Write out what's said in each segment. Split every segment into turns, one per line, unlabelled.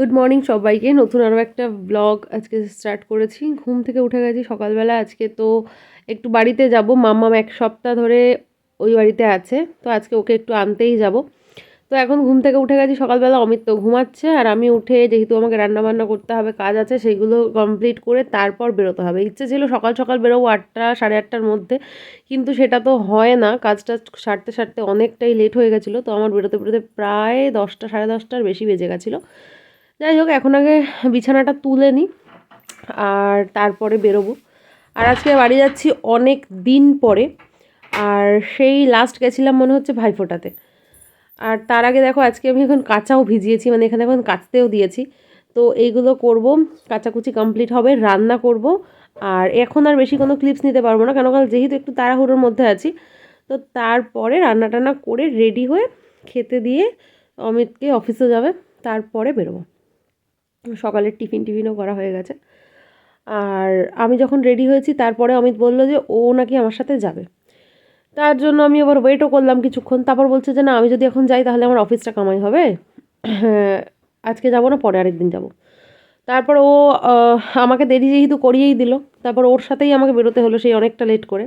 Good morning সবাইকে। নতুন আরও একটা ব্লগ আজকে স্টার্ট করেছি। ঘুম থেকে উঠে গেছি সকালবেলা। আজকে তো একটু বাড়িতে যাব। মাম্মাম এক সপ্তাহ ধরে ওই বাড়িতে আছে। তো আজকে ওকে একটু আনতেই যাব। তো এখন ঘুম থেকে উঠে গেছি সকালবেলা। অমিত তো ঘুমাচ্ছে আর আমি উঠে যেহেতু আমাকে রান্না বান্না করতে হবে, কাজ আছে, সেইগুলো কমপ্লিট করে তারপর বেরোতে হবে। ইচ্ছে ছিল সকাল সকাল বেরোবো আটটা, সাড়ে আটটার মধ্যে। কিন্তু সেটা তো হয় না। কাজটা সারতে সারতে অনেকটাই লেট হয়ে গেছিল। তো আমার বেরোতে বেরোতে প্রায় দশটা, সাড়ে দশটার বেশি বেজে গেছিল। যাই হোক, এখন আগে বিছানাটা তুলে নিই আর তারপরে বেরোবো। আর আজকে বাড়ি যাচ্ছি অনেক দিন পরে, আর সেই লাস্ট গেছিলাম মনে হচ্ছে ভাইফোঁটাতে। আর তার আগে দেখো, আজকে আমি এখন কাঁচাও ভিজিয়েছি মানে এখানে এখন কাচতেও দিয়েছি। তো এইগুলো করব, কাচাকুচি কমপ্লিট হবে, রান্না করব, আর এখন আর বেশি কোনো ক্লিপস নিতে পারব না কেন কাল যেহেতু একটু তাড়াহুড়োর মধ্যে আছি, তো তারপরে রান্না টান্না করে রেডি হয়ে খেতে দিয়ে অমিতকে অফিসে যাবে, তারপরে বেরোবো। সকালের টিফিন টিফিনও করা হয়ে গেছে। আর আমি যখন রেডি হয়েছি তারপরে অমিত বলল যে ও নাকি আমার সাথে যাবে। তার জন্য আমি আবার ওয়েটও করলাম কিছুক্ষণ। তারপর বলছে যে না আমি যদি এখন যাই তাহলে আমার অফিসটা কামাই হবে। হ্যাঁ, আজকে যাব না পরে আরেকদিন যাব। তারপর ও আমাকে দেরি যেহেতু করিয়েই দিল তারপর ওর সাথেই আমাকে বেরোতে হলো সেই অনেকটা লেট করে।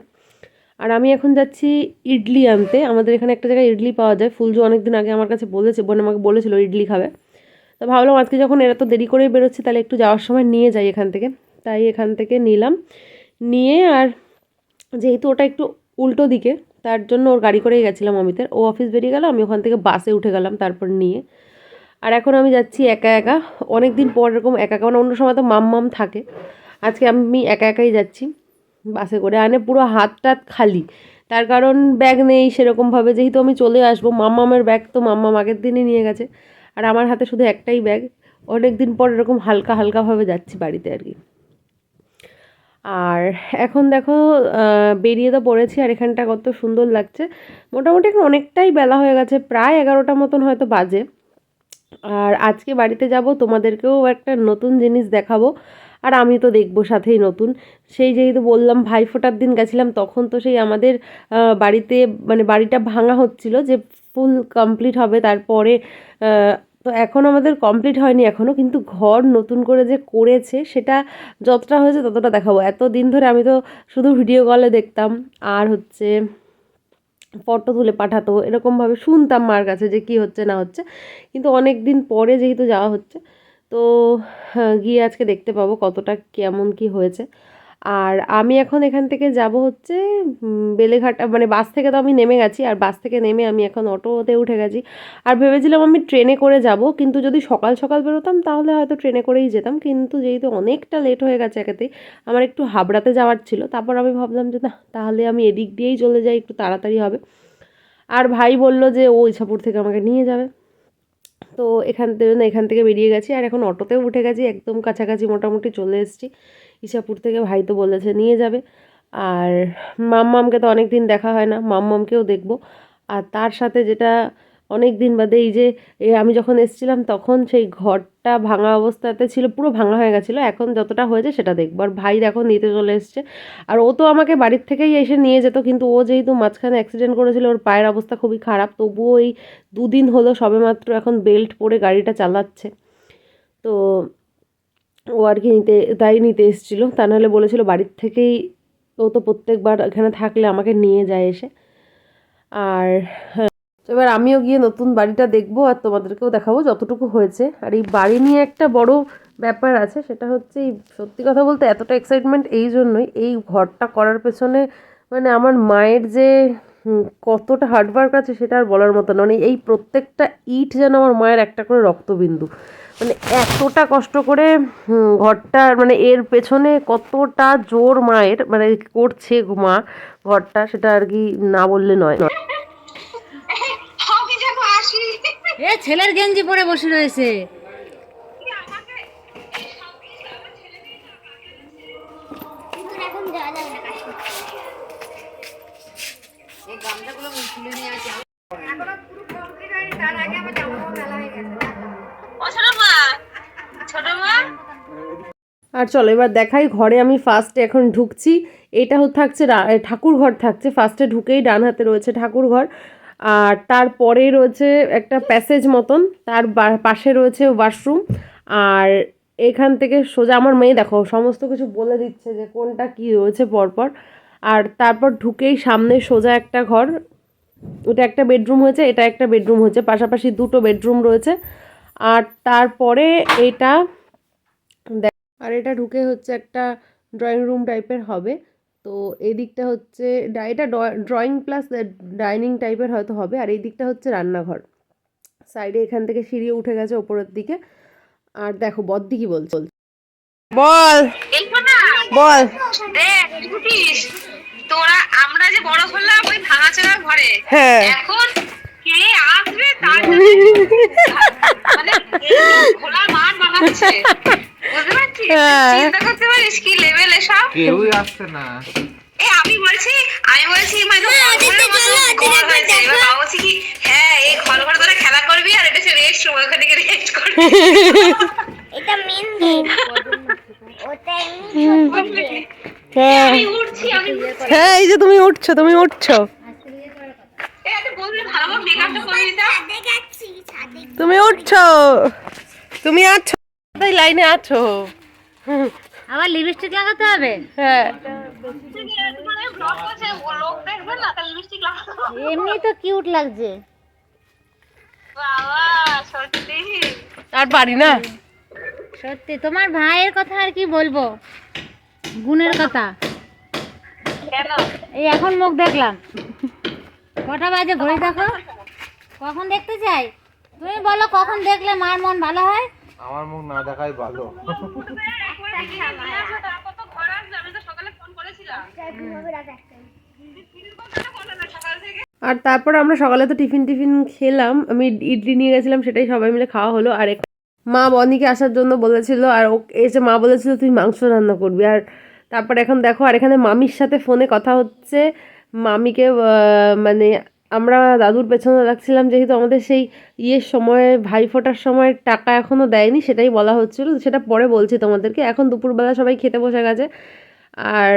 আর আমি এখন যাচ্ছি ইডলি আনতে। আমাদের এখানে একটা জায়গায় ইডলি পাওয়া যায়। ফুলজু অনেক দিন আগে আমার কাছে বলেছে বোন আমাকে বলেছিল ইডলি খাবে। তো ভাবলাম আজকে যখন এরা তো দেরি করেই বেরোচ্ছে, তাহলে একটু যাওয়ার সময় নিয়ে যাই এখান থেকে। তাই এখান থেকে নিলাম। নিয়ে আর যেহেতু ওটা একটু উল্টো দিকে, তার জন্য ওর গাড়ি করেই গেছিলাম অমিতের। ও অফিস বেরিয়ে গেল, আমি ওখান থেকে বাসে উঠে গেলাম, তারপর নিয়ে। আর এখন আমি যাচ্ছি একা একা। অনেক দিন পর এরকম একা একা মানে অন্য সময় তো মাম মাম থাকে। আজকে আমি একা একাই যাচ্ছি বাসে করে। আনে পুরো হাত টাত খালি। তার কারণ ব্যাগ নেই সেরকমভাবে। যেহেতু আমি চলে আসব মাম্মামের ব্যাগ তো মাম্মাম আগের দিনই নিয়ে গেছে। আর আমার হাতে শুধু একটাই ব্যাগ। অনেক দিন পর এরকম হালকা হালকাভাবে যাচ্ছি বাড়িতে আর কি। আর এখন দেখো বেরিয়ে তো পড়েছি আর এখানটা কত সুন্দর লাগছে। মোটামুটি এখন অনেকটাই বেলা হয়ে গেছে, প্রায় এগারোটা মতন হয়তো বাজে। আর আজকে বাড়িতে যাব, তোমাদেরকেও একটা নতুন জিনিস দেখাবো। আর আমি তো দেখব সাথেই নতুন। সেই যেহেতু বললাম ভাই ফোটার দিন গেছিলাম, তখন তো সেই আমাদের বাড়িতে মানে বাড়িটা ভাঙা হচ্ছিল যে ফুল কমপ্লিট হবে তারপরে তো এখন আমাদের কমপ্লিট হয়নি এখনও কিন্তু ঘর নতুন করে যে করেছে সেটা যতটা হয়েছে ততটা দেখাবো। এত দিন ধরে আমি তো শুধু ভিডিও কলে দেখতাম আর হচ্ছে ফটো তুলে পাঠাতো এরকমভাবে শুনতাম মার কাছে যে কি হচ্ছে না হচ্ছে কিন্তু অনেক দিন পরে যেহেতু যাওয়া হচ্ছে তো হ্যাঁ, গিয়ে আজকে দেখতে পাবো কতটা কেমন কি হয়েছে। আর আমি এখন এখান থেকে যাব হচ্ছে বেলেঘাটা মানে বাস থেকে তো আমি নেমে গেছি, আর বাস থেকে নেমে আমি এখন অটোতে উঠে গেছি। আর ভেবেছিলাম আমি ট্রেনে করে যাব, কিন্তু যদি সকাল সকাল বেরোতাম তাহলে হয়তো ট্রেনে করেই যেতাম, কিন্তু যেহেতু অনেকটা লেট হয়ে গেছে একেতেই আমার একটু হাবড়াতে যাওয়ার ছিল, তারপর আমি ভাবলাম যে না, তাহলে আমি এদিক দিয়েই চলে যাই, একটু তাড়াতাড়ি হবে। আর ভাই বলল যে ও ইছাপুর থেকে আমাকে নিয়ে যাবে। তো এখান থেকে এখান থেকে বেরিয়ে গেছি, আর এখন অটোতেও উঠে গেছি, একদম কাছাকাছি মোটামুটি চলে এসেছি। ইসাপুর থেকে ভাই তো বলেছে নিয়ে যাবে। আর মাম্মামকে তো অনেক দিন দেখা হয় না, মাম্মামকেও দেখব। আর তার সাথে যেটা অনেক দিন বাদে এই যে আমি যখন এসেছিলাম তখন সেই ঘরটা ভাঙা অবস্থাতে ছিল, পুরো ভাঙা হয়ে গেছিল। এখন যতটা হয়েছে সেটা দেখব। আর ভাই এখন নিতে চলে এসছে। আর ও তো আমাকে বাড়ির থেকেই এসে নিয়ে যেত, কিন্তু ও যেহেতু মাঝখানে অ্যাক্সিডেন্ট করেছিল, ওর পায়ের অবস্থা খুবই খারাপ। তবুও এই দুদিন হলো সবেমাত্র এখন বেল্ট পরে গাড়িটা চালাচ্ছে। তো ও আর কি নিতে, তাই নিতে এসেছিল। তা নাহলে বলেছিল বাড়ির থেকেই ও তো প্রত্যেকবার এখানে থাকলে আমাকে নিয়ে যায় এসে। আর হ্যাঁ। এবার আমিও গিয়ে নতুন বাড়িটা দেখব আর তোমাদেরকেও দেখাবো যতটুকু হয়েছে। আর এই বাড়ি নিয়ে একটা বড় ব্যাপার আছে, সেটা হচ্ছে এই সত্যি কথা বলতে এতটা এক্সাইটমেন্ট এই জন্যই, এই ঘরটা করার পেছনে মানে আমার মায়ের যে কতটা হার্ডওয়ার্ক আছে সেটা আর বলার মতো না। মানে এই প্রত্যেকটা ইট যেন আমার মায়ের একটা করে রক্তবিন্দু। মানে এতটা কষ্ট করে ঘরটা মানে এর পেছনে কতটা জোর মায়ের মানে করছে মা ঘরটা সেটা আর কি না বললে নয়।
এ ছেলের গেঞ্জি পরে বসে রয়েছে।
আর চলো, এবার দেখাই ঘরে আমি ফার্স্টে এখন ঢুকছি। এটা থাকছে ঠাকুর ঘর থাকছে। ফার্স্টে ঢুকেই ডান হাতে রয়েছে ঠাকুর ঘর আর তারপরে রয়েছে একটা প্যাসেজ মতন। তার পাশে রয়েছে ওয়াশরুম আর এখান থেকে সোজা আমার মেয়ে দেখো, সমস্ত কিছু বলে দিচ্ছে যে কোনটা কি রয়েছে পরপর। আর তারপর ঢুকেই সামনে সোজা একটা ঘর। ওটা একটা বেডরুম হয়েছে, এটা একটা বেডরুম হয়েছে। পাশাপাশি দুটো বেডরুম রয়েছে। আর তারপরে এটা আর এটা ঢুকে হচ্ছে একটা ড্রয়িং রুম টাইপের হবে। তো এই দিকটা হচ্ছে ডা- এটা ড্রয়িং প্লাস ডাইনিং টাইপের হয়তো হবে আর এই দিকটা হচ্ছে রান্নাঘর। সাইডে এখান থেকে সিঁড়ি উঠে গেছে ওপরের দিকে। আর দেখো বদ্দি কি বলছে? বল। বল।
তোরা আমরা যে বড় হলাম ওই ভাঙাচোরা ঘরে
হ্যাঁ।
এখন কে আসবে তার মানে মাঠ বানাচ্ছে বুঝতে পারছিস
হ্যাঁ।
চিন্তা করতে পারিস কি লেভেল এসব
কেউই আসছে না।
এ আমি বলছি আমি বলছি মানে বলছি কি হ্যাঁ এই ঘর ঘর করে খেলা করবি আর এটা রেস্ট রুম ওখান থেকে রেস্ট করবি।
এটা মেন গেট ওটা এমনি
হ্যাঁ। হ্যাঁ এই যে তুমি উঠছো তুমি উঠছো। তুমি উঠছো। তুমি আছো। তাই লাইনে আছো।
আবার লিপস্টিক লাগাতে হবে?
হ্যাঁ।
মানে ব্লগ করছে ও লোক দেখবে না তাহলে লিপস্টিক লাগাবো
এমনি তো কিউট লাগছে।
সত্যি।
আর পারি না।
সত্যি তোমার ভাইয়ের কথা আর কি বলব? গুণের কথা।
কেন?
এই এখন মুখ দেখলাম। কটা বাজে ঘড়ি দেখো? কখন দেখতে চাই? তুমি বলো কখন দেখলে মার মন ভালো হয়?
আমার মুখ না দেখাই ভালো।
আর তারপর আমরা সকালে তো টিফিন টিফিন খেলাম। আমি ইডলি নিয়ে গেছিলাম, সেটাই সবাই মিলে খাওয়া হলো। আর মা বনিকে আসার জন্য বলেছিল, আর ও এসে মা বলেছিল, তুই মাংস রান্না করবি। আর তারপর এখন দেখো, আর এখানে মামির সাথে ফোনে কথা হচ্ছে। মামিকে মানে আমরা দাদুর পেছনে রাখছিলাম যেহেতু আমাদের সেই ইয়ের সময় ভাই ফোটার সময় টাকা এখনও দেয়নি, সেটাই বলা হচ্ছিল। সেটা পরে বলছি তোমাদেরকে। এখন দুপুরবেলা সবাই খেতে বসে গেছে। আর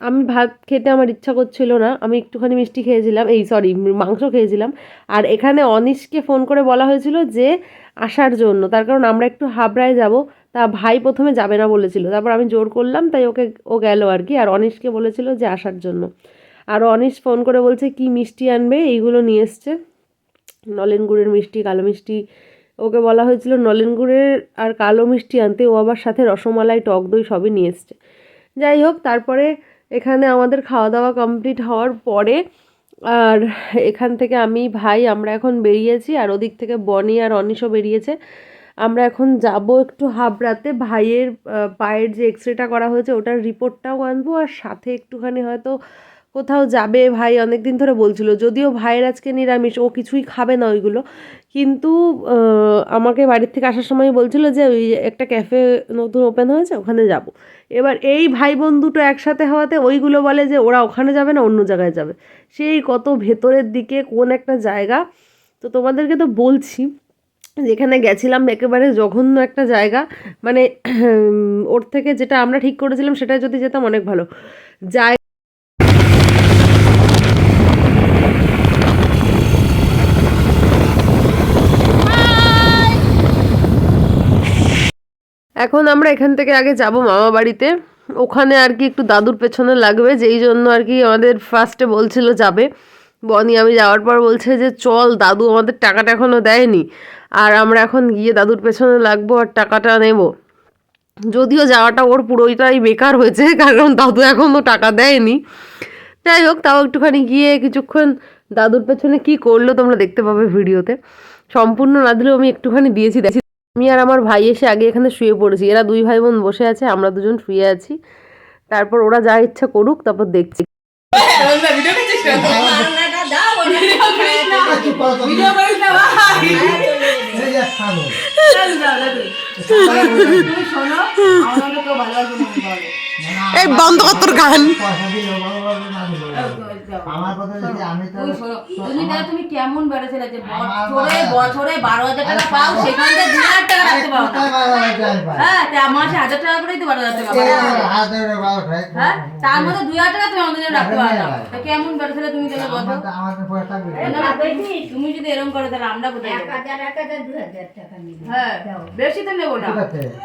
আমি ভাত খেতে আমার ইচ্ছা করছিল না। আমি একটুখানি মিষ্টি খেয়েছিলাম। এই সরি মাংস খেয়েছিলাম। আর এখানে অনিশকে ফোন করে বলা হয়েছিল যে আসার জন্য। তার কারণ আমরা একটু হাবড়ায় যাব। তা ভাই প্রথমে যাবে না বলেছিল। তারপর আমি জোর করলাম, তাই ওকে, ও গেল আর কি। আর অনিশকে বলেছিল যে আসার জন্য। আর অনিশ ফোন করে বলছে, কি মিষ্টি আনবে? এইগুলো নিয়ে এসছে। নলেন গুড়ের মিষ্টি, কালো মিষ্টি, ওকে বলা হয়েছিল নলেন গুড়ের আর কালো মিষ্টি আনতে। ও আবার সাথে রসমালাই, টক দই সবই নিয়ে এসছে। যাই হোক, তারপরে এখানে আমাদের খাওয়া দাওয়া কমপ্লিট হওয়ার পরে আর এখান থেকে আমি, ভাই, আমরা এখন বেরিয়েছি আর ওদিক থেকে বনি আর অনিশও বেরিয়েছে। আমরা এখন যাব একটু হাবড়াতে। ভাইয়ের পায়ের যে এক্স রেটা করা হয়েছে, ওটার রিপোর্টটাও আনব আর সাথে একটুখানি হয়তো কোথাও যাবে, ভাই অনেক দিন ধরে বলছিল। যদিও ভাইয়ের আজকে নিরামিষ, ও কিছুই খাবে না ওইগুলো। কিন্তু আমাকে বাড়ির থেকে আসার সময় বলছিল যে, ওই একটা ক্যাফে নতুন ওপেন হয়েছে, ওখানে যাব। এবার এই ভাই বোন দুটো একসাথে হওয়াতে ওইগুলো বলে যে, ওরা ওখানে যাবে না, অন্য জায়গায় যাবে। সেই কত ভেতরের দিকে, কোন একটা জায়গা। তো তোমাদেরকে তো বলছি, যেখানে গেছিলাম একেবারে জঘন্য একটা জায়গা। মানে ওর থেকে যেটা আমরা ঠিক করেছিলাম সেটা যদি যেতাম অনেক ভালো। জায়গা এখন আমরা এখান থেকে আগে যাব মামা বাড়িতে। ওখানে আর কি একটু দাদুর পেছনে লাগবে, যেই জন্য আর কি আমাদের ফার্স্টে বলছিল যাবে। বনি আমি যাওয়ার পর বলছে যে, চল, দাদু আমাদের টাকাটা এখনও দেয়নি। আর আমরা এখন গিয়ে দাদুর পেছনে লাগবো আর টাকাটা নেব। যদিও যাওয়াটা ওর পুরোটাই বেকার হয়েছে, কারণ দাদু এখনও টাকা দেয়নি। যাই হোক, তাও একটুখানি গিয়ে কিছুক্ষণ দাদুর পেছনে কি করল তোমরা দেখতে পাবে ভিডিওতে। সম্পূর্ণ না দিলেও আমি একটুখানি দিয়েছি আমি আর আমার ভাই এসে আগে এখানে শুয়ে পড়েছি। এরা দুই ভাই বোন বসে আছে, আমরা দুজন শুয়ে আছি। তারপর ওরা যা ইচ্ছা করুক, তারপর দেখছি। এই বন্ধ কর তোর গান।
আমার কথা হচ্ছে আমি তো
তুমি দেখো তুমি কেমন বেড়েছিলে যে বছরে বছরে বারো হাজার টাকা পাও সেখান থেকে দু হাজার টাকা রাখতে
পাই
হ্যাঁ তা মাসে হাজার টাকা করেই তো বারো হাজার টাকা
এই
পাঠাও।
হাত ধরে বাবা খাই
হ্যাঁ তার মধ্যে দুই হাজার টাকা তুমি আমাদের রাখতে পারো না। কেমন বেটা তুমি দেখে বলো।
আমার আমাদের পয়সা থাকবে
না, না, তুমি যদি এরকম করো তাহলে আমরা কোথায় যাব?
হাজার এক হাজার দু হাজার টাকা নিবি।
হ্যাঁ বেশি তো নেব না।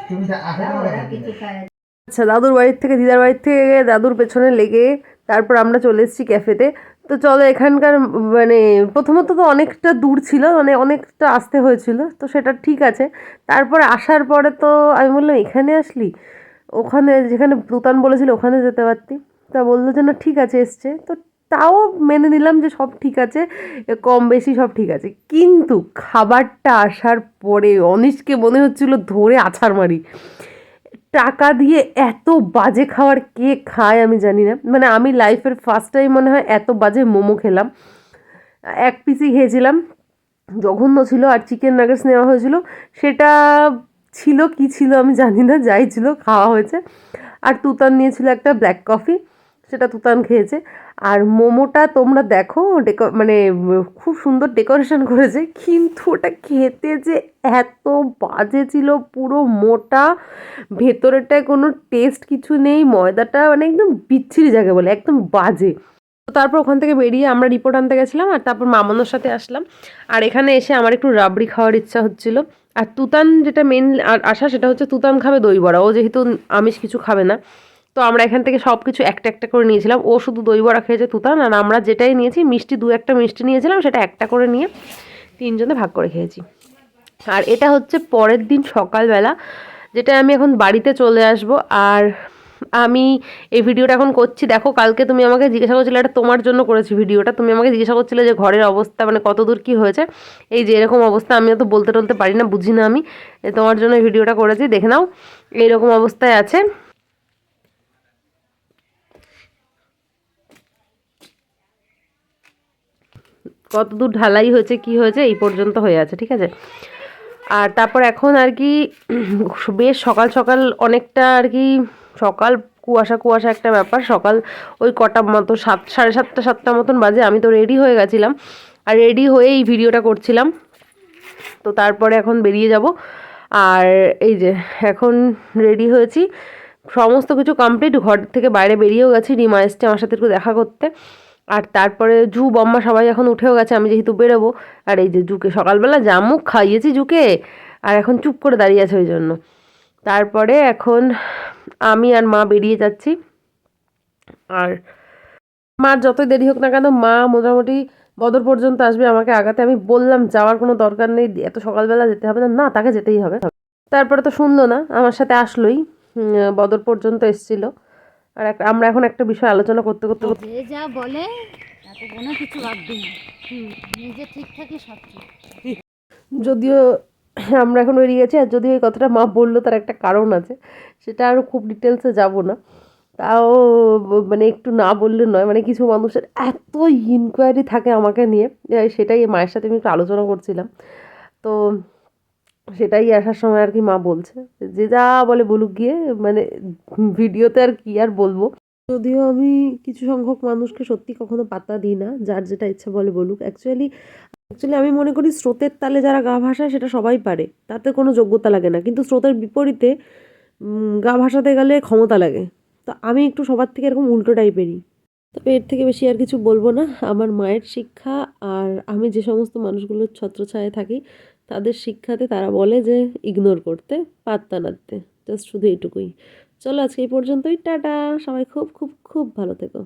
তুমি যা আসে
কিছু খায়।
আচ্ছা দাদুর বাড়ির থেকে, দিদার বাড়ির থেকে দাদুর পেছনে লেগে তারপর আমরা চলে এসেছি ক্যাফেতে। তো চলো, এখানকার মানে প্রথমত তো অনেকটা দূর ছিল মানে অনেকটা আসতে হয়েছিল, তো সেটা ঠিক আছে। তারপর আসার পরে তো আমি বললাম, এখানে আসলি? ওখানে যেখানে তুতান বলেছিল, ওখানে যেতে পারতি? তা বলল যে, না, ঠিক আছে, এসছে। তো তাও মেনে নিলাম যে, সব ঠিক আছে, কম বেশি সব ঠিক আছে। কিন্তু খাবারটা আসার পরে অনিশকে মনে হচ্ছিল ধরে আছাড় মারি। টাকা দিয়ে এত বাজে খাওয়ার কে খায় আমি জানি না। মানে আমি লাইফের ফার্স্ট টাইম মনে হয় এত বাজে মোমো খেলাম। এক পিসই খেয়েছিলাম, জঘন্য ছিল আর চিকেন নাগেটস নেওয়া হয়েছিল। সেটা ছিল কি ছিল আমি জানি না, যাই ছিল, খাওয়া হয়েছে। আর তুতান নিয়েছিল একটা ব্ল্যাক কফি সেটা তুতান খেয়েছে। আর মোমোটা তোমরা দেখো, ডেকো মানে খুব সুন্দর ডেকোরেশন করেছে। কিন্তু ওটা খেতে যে এত বাজে ছিল, পুরো মোটা ভেতরেটায় কোনো টেস্ট কিছু নেই, ময়দাটা মানে একদম বিচ্ছিরি জায়গা বলে, একদম বাজে। তো তারপর ওখান থেকে বেরিয়ে আমরা রিপোর্ট আনতে গেছিলাম আর তারপর মামানোর সাথে আসলাম। আর এখানে এসে আমার একটু রাবড়ি খাওয়ার ইচ্ছা হচ্ছিল। আর তুতান যেটা মেন আর আশা সেটা হচ্ছে তুতান খাবে দই বড়া। ও যেহেতু আমিষ কিছু খাবে না। তো আমরা এখান থেকে সব কিছু একটা একটা করে নিয়েছিলাম। ও শুধু দই বড়া খেয়েছে তুতান আর আমরা যেটাই নিয়েছি, মিষ্টি দু একটা মিষ্টি নিয়েছিলাম, সেটা একটা করে নিয়ে তিনজনে ভাগ করে খেয়েছি। আর এটা হচ্ছে পরের দিন সকালবেলা, যেটা আমি এখন বাড়িতে চলে আসব। আর আমি এই ভিডিওটা এখন করছি। দেখো, কালকে তুমি আমাকে জিজ্ঞাসা করছিলে, এটা তোমার জন্য করেছি ভিডিওটা। তুমি আমাকে জিজ্ঞাসা করছিলে যে ঘরের অবস্থা মানে কত দূর কী হয়েছে। এই যে এরকম অবস্থা আমি তো বলতে টলতে পারি না, বুঝি না আমি। তোমার জন্য ভিডিওটা করেছি, দেখে নাও। এইরকম অবস্থায় আছে। কত দূর ঢালাই হয়েছে, কি হয়েছে, এই পর্যন্ত হয়ে আছে, ঠিক আছে? আর তারপর এখন আর কি, বেশ সকাল সকাল অনেকটা আর কি, সকাল কুয়াশা কুয়াশা একটা ব্যাপার, সকাল ওই কটা মতো, সাত, সাড়ে সাতটা সাতটা মতন বাজে, আমি তো রেডি হয়ে গেছিলাম। আর রেডি হয়ে এই ভিডিওটা করছিলাম। তো তারপরে এখন বেরিয়ে যাব। আর এই যে, এখন রেডি হয়েছি। সমস্ত কিছু কমপ্লিট ঘর থেকে বাইরে বেরিয়েও গেছি রিমা এসছে আমার সাথে একটু দেখা করতে। আর তারপরে জু বম্মা সবাই এখন উঠেও গেছে, আমি যেহেতু বেরোবো। আর এই যে জুকে সকালবেলা জামুক খাইয়েছি জুকে, আর এখন চুপ করে দাঁড়িয়ে আছে ওই জন্য। তারপরে এখন আমি আর মা বেরিয়ে যাচ্ছি। আর মার যতই দেরি হোক না কেন, মা মোটামুটি বদর পর্যন্ত আসবে আমাকে আগাতে। আমি বললাম, যাওয়ার কোনো দরকার নেই, এত সকালবেলা যেতে হবে না। না, তাকে যেতেই হবে। তারপরে তো শুনলো না, আমার সাথে আসলোই। বদর পর্যন্ত এসছিল। আর আমরা এখন একটা বিষয় আলোচনা করতে করতে করতে
যে যা বলে তাতে কোনো কিছু ভাববি না। নিজে ঠিক থাকি সব
যদিও আমরা এখন বেরিয়ে গেছি আর যদিও এই কথাটা মা বলল তার একটা কারণ আছে। সেটা আরও খুব ডিটেলসে যাব না। তাও মানে একটু না বললে নয় মানে কিছু মানুষের এত ইনকোয়ারি থাকে আমাকে নিয়ে সেটাই মায়ের সাথে আমি একটু আলোচনা করছিলাম। তো সেটাই আসার সময় আর কি মা বলছে। যে যা বলে বলুক গিয়ে মানে ভিডিওতে আর কি আর বলব। যদিও আমি কিছু সংখ্যক মানুষকে সত্যি কখনো পাত্তা দিই না, যার যেটা ইচ্ছা বলে বলুক। অ্যাকচুয়ালি অ্যাকচুয়ালি আমি মনে করি স্রোতের তালে যারা গা ভাসায়, সেটা সবাই পারে। তাতে কোনো যোগ্যতা লাগে না। কিন্তু স্রোতের বিপরীতে গা ভাসাতে গেলে ক্ষমতা লাগে। তো আমি একটু সবার থেকে এরকম উল্টো টাইপেরই। তবে এর থেকে বেশি আর কিছু বলব না। আমার মায়ের শিক্ষা আর আমি যে সমস্ত মানুষগুলোর ছত্রছায়ায় থাকি তাদের শিক্ষাতে তারা বলে যে ইগনোর করতে, পাত্তা না দিতে। জাস্ট শুধু এইটুকুই চলো আজকে এই পর্যন্তই। টাটা! সবাই খুব খুব খুব ভালো থেকো।